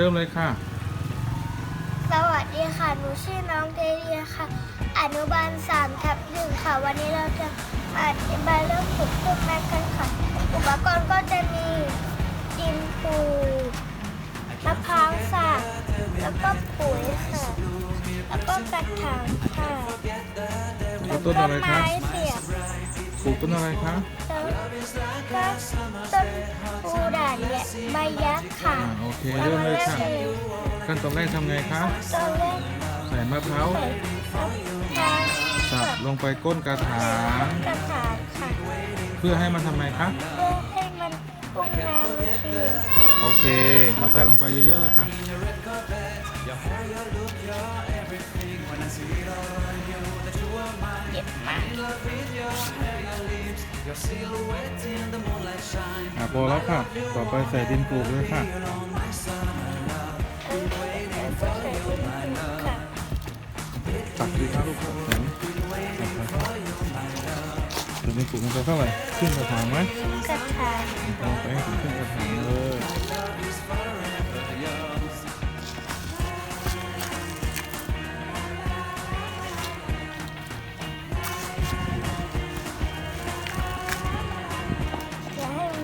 เริ่มเลยค่ะ สวัสดีค่ะ หนูชื่อน้องเทเดียค่ะ อนุบาลสามทับหนึ่งค่ะ วันนี้เราจะมาอธิบายเรื่องปลูกต้นไม้กันค่ะ อุปกรณ์ก็จะมีดินปูมะพร้าวสับแล้วก็ปุ๋ยค่ะ แล้วก็กระถางค่ะปลูแล้กวต้นก็อะไรคะไม้เสียบ ปลูกต้นอะไรคะแล้วก็ต้นปูด่านเนี่ยใบยักษ์ค่ะ อ่าโอเคเริ่มเลยค่ะอามาริ่มขั้นตอนแรกทำไงคะตอนแรกใส่มะพร้าวใส่มะพร้าวสับลงไปก้นกระถาง กระถางค่ะเพื่อให้มันทำไงคะ เพื่อให้มันอุ้มน้ำชื้นค่ะโอเคมาใส่ลงไปเยอะๆเลยค่ะ เย็บมาอะพอแล้วค่ะ ต่อไปใส่ดินปลูกเลยค่ะเออแล้วก็ใส่ดินปลูกค่ะตักดีครับลูกตักแข็งเดี๋ยวดินปลูกมันจะเท่าไหร่ ขึ้นกระถางไหมกระถางเอาไปให้ถึงขึ้นกระถางเลย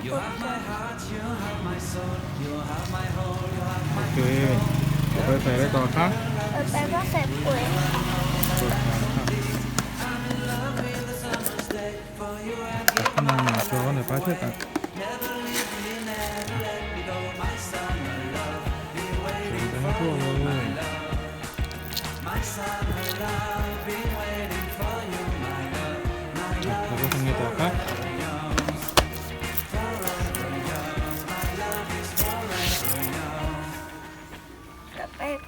อย่าให้มันปวดกันโอเคต่อไป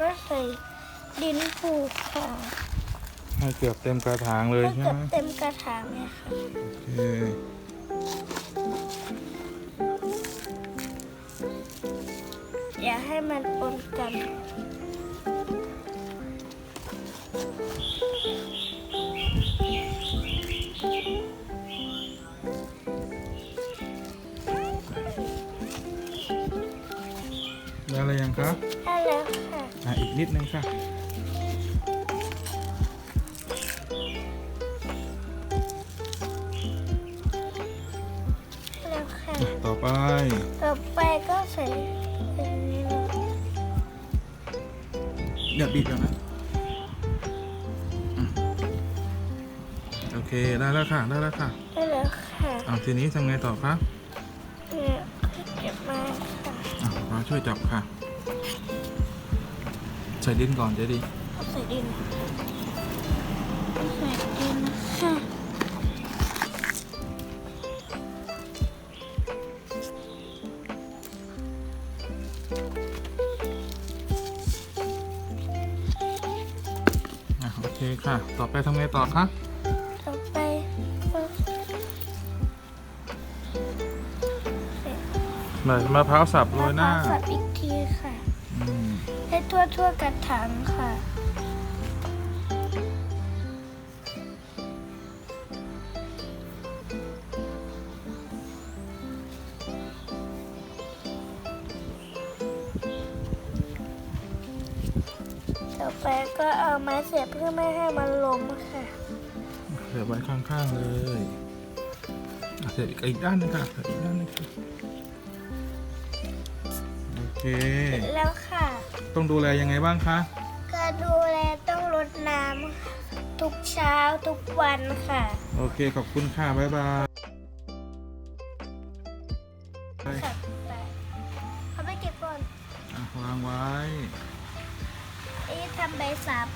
ก็ใส่ดินปลูกค่ะให้เกือบเต็มกระถางเลยให้ใช่เกือบไหมเต็มกระถางเลยค่ะ โอเคอย่าให้มันปนกัน ได้อะไรยังครับได้แล้วค่ะ อะอีกนิดนึงค่ะได้แล้วค่ะอะต่อไป ต่อไปก็ใส่อันนี้ลงอย่าบีบอย่างนั้นอืมโอเคได้แล้วค่ะได้แล้วค่ะได้แล้วค่ะอะทีนี้ทำไงต่อคะเนี่ยเก็บมาค่ะอะมาช่วยจับค่ะใส่ดินก่อนเดี๋ยวดีเอาใส่ดินใส่ดินค่ะอะโอเคค่ะ ต่อไปทำไงต่อคะต่อไปก็ใส่มะพร้าวสับโรยหน้า มะพร้วสับอีกทีค่ะอืม ให้ทั่วทั่วๆกระถางค่ะ ต่อไปก็เอาไม้เสียบเพื่อไม่ให้มันล้มค่ะ เสียบไว้ข้างๆเลย เสียบอีกด้านหนึงค่ะเสียบอีกด้านหนึงค่ะ เค แล้วค่ะ ต้องดูแลยังไงบ้างคะการดูแลต้องรดน้ำทุกเช้าทุกวันค่ะ โอเค ขอบคุณค่ะ บ๊ายบายค่ะไปเขาไปเก็บก่อน อะวางไว้ นี่ทำใบสาม